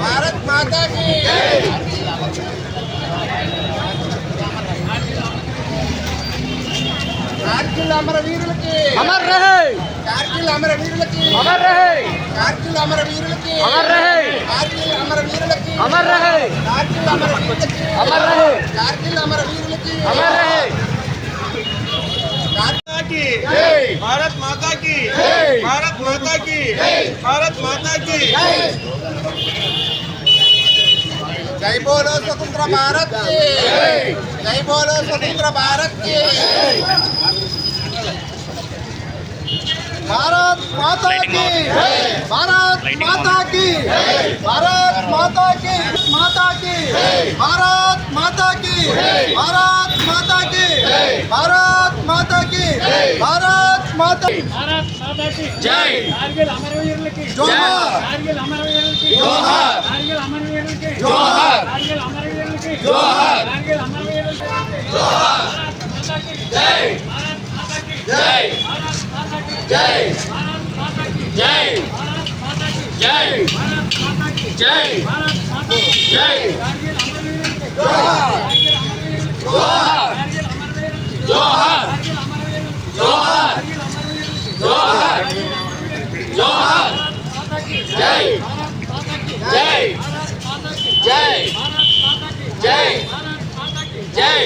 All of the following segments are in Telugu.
भारत माता की कारगिल अमर वीर की। अमर रहे। कारगिल अमर वीर की। अमर रहे। कारगिल अमर वीर की। अमर रहे। कारगिल अमर वीर की। अमर रहे। कारगिल अमरवीरुल की। अमर रहे। कारगिल अमर वीर की। अमर रहे। की। भारत माता की। भारत माता की। भारत माता की। జై బోలో స్వతంత్ర భారత్కి జై బోలో స్వతంత్ర భారత్కి భారత్ మాతా కి భారత్ మాతా కి భారత్ మాతా కి మాతా కి భారత్ మాతా కి భారత్ మాతా కి భారత్ మాతా కి భారత్ మాత జై కార్గిల్ అమరవీరులకి జోహార్ కార్గిల్ అమరవీరులకి జోహార్ కార్గిల్ అమరవీరులకి జోహార్ కార్గిల్ అమరవీరులకి జోహార్ కార్గిల్ అమరవీరులకి జోహార్ జై జై జై జై జై జై జై జోహార్ జోహార్ జోహార్ జోహార్ జోహార్. జోహార్. జై. జై. జై. జై. జై.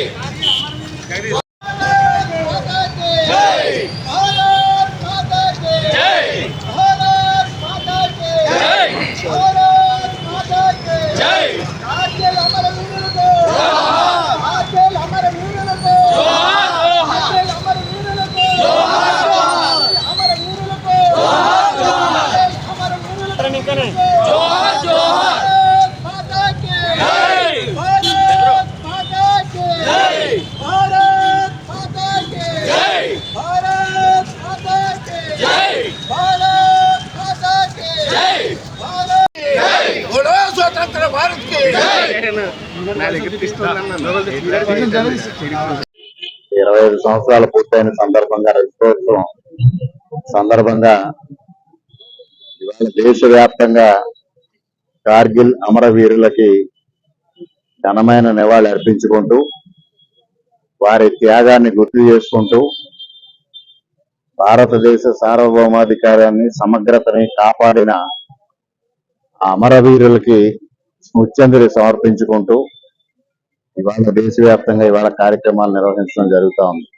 ఇరవై ఐదు సంవత్సరాలు పూర్తయిన సందర్భంగా రజతోత్సవం సందర్భంగా ఇవాళ దేశవ్యాప్తంగా కార్గిల్ అమరవీరులకి ఘనమైన నివాళి అర్పించుకుంటూ వారి త్యాగాన్ని గుర్తు చేసుకుంటూ భారతదేశ సార్వభౌమాధికారాన్ని సమగ్రతని కాపాడిన అమరవీరులకి స్మృత్యంజలి సమర్పించుకుంటూ ఇవాళ దేశవ్యాప్తంగా ఇవాళ కార్యక్రమాలు నిర్వహించడం జరుగుతూ ఉంది.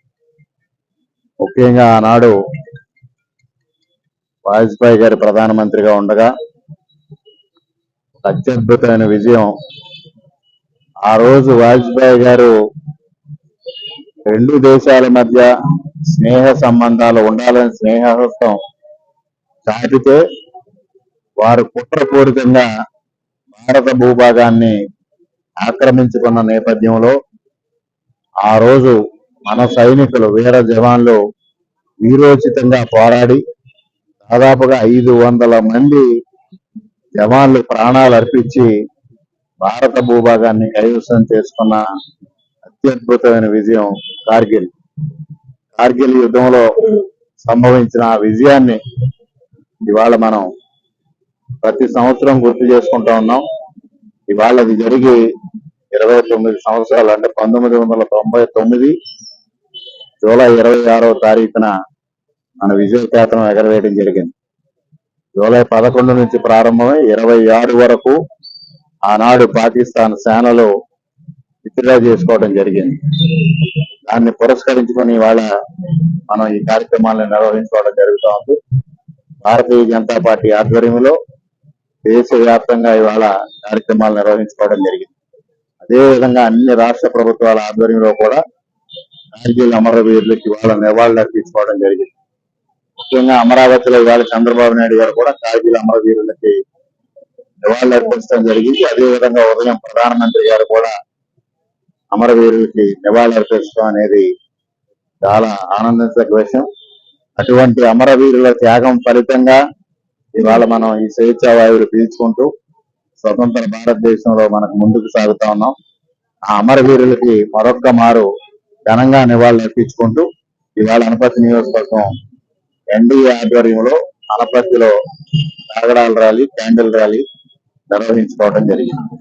ముఖ్యంగా ఆనాడు వాజ్పేయి గారి ప్రధానమంత్రిగా ఉండగా అత్యద్భుతమైన విజయం. ఆ రోజు వాజ్పేయి గారు రెండు దేశాల మధ్య స్నేహ సంబంధాలు ఉండాలని స్నేహహస్తం చాటితే వారు కుట్రపూరితంగా భారత భూభాగాన్ని ఆక్రమించుకున్న నేపథ్యంలో ఆ రోజు మన సైనికులు వీర జవాన్లు వీరోచితంగా పోరాడి దాదాపుగా ఐదు వందల మంది జవాన్లు ప్రాణాలు అర్పించి భారత భూభాగాన్ని కైవసం చేసుకున్న అత్యద్భుతమైన విజయం కార్గిల్. కార్గిల్ యుద్ధంలో సంభవించిన ఆ విజయాన్ని ఇవాళ మనం ప్రతి సంవత్సరం గుర్తు చేసుకుంటా ఉన్నాం. ఇవాళ అది జరిగి ఇరవై తొమ్మిది సంవత్సరాలు అంటే పంతొమ్మిది వందల తొంభై తొమ్మిది జూలై ఇరవై ఆరవ తారీఖున మన విజయ ఎగరవేయడం జరిగింది. జూలై పదకొండు నుంచి ప్రారంభమై ఇరవై ఆరు వరకు ఆనాడు పాకిస్తాన్ సేనలో విత్డ్రా చేసుకోవడం జరిగింది. దాన్ని పురస్కరించుకొని ఇవాళ మనం ఈ కార్యక్రమాలను నిర్వహించుకోవడం జరుగుతూ ఉంది భారతీయ జనతా పార్టీ ఆధ్వర్యంలో దేశవ్యాప్తంగా ఇవాళ కార్యక్రమాలు నిర్వహించుకోవడం జరిగింది. అదేవిధంగా అన్ని రాష్ట్ర ప్రభుత్వాల ఆధ్వర్యంలో కూడా కార్గిల్ అమరవీరులకు ఇవాళ నివాళులు అర్పించుకోవడం జరిగింది. ముఖ్యంగా అమరావతిలో ఇవాళ చంద్రబాబు నాయుడు గారు కూడా కార్గిల్ అమరవీరులకి నివాళులు అర్పించడం జరిగింది. అదే విధంగా ఉదయం ప్రధానమంత్రి గారు కూడా అమరవీరులకి నివాళులు అర్పించడం అనేది చాలా ఆనందించక విషయం. అటువంటి అమరవీరుల త్యాగం ఫలితంగా ఇవాళ మనం ఈ స్వేచ్ఛా వాయువులు పీల్చుకుంటూ స్వతంత్ర భారతదేశంలో మనకు ముందుకు సాగుతా ఉన్నాం. ఆ అమరవీరులకి మరొక్క మారు ఘనంగా నివాళులు అర్పించుకుంటూ ఇవాళ అనపతి నియోజకవర్గం ఎన్డీఏ ఆధ్వర్యంలో అనపతిలో కాగడాల ర్యాలీ క్యాండిల్ ర్యాలీ నిర్వహించుకోవడం జరిగింది.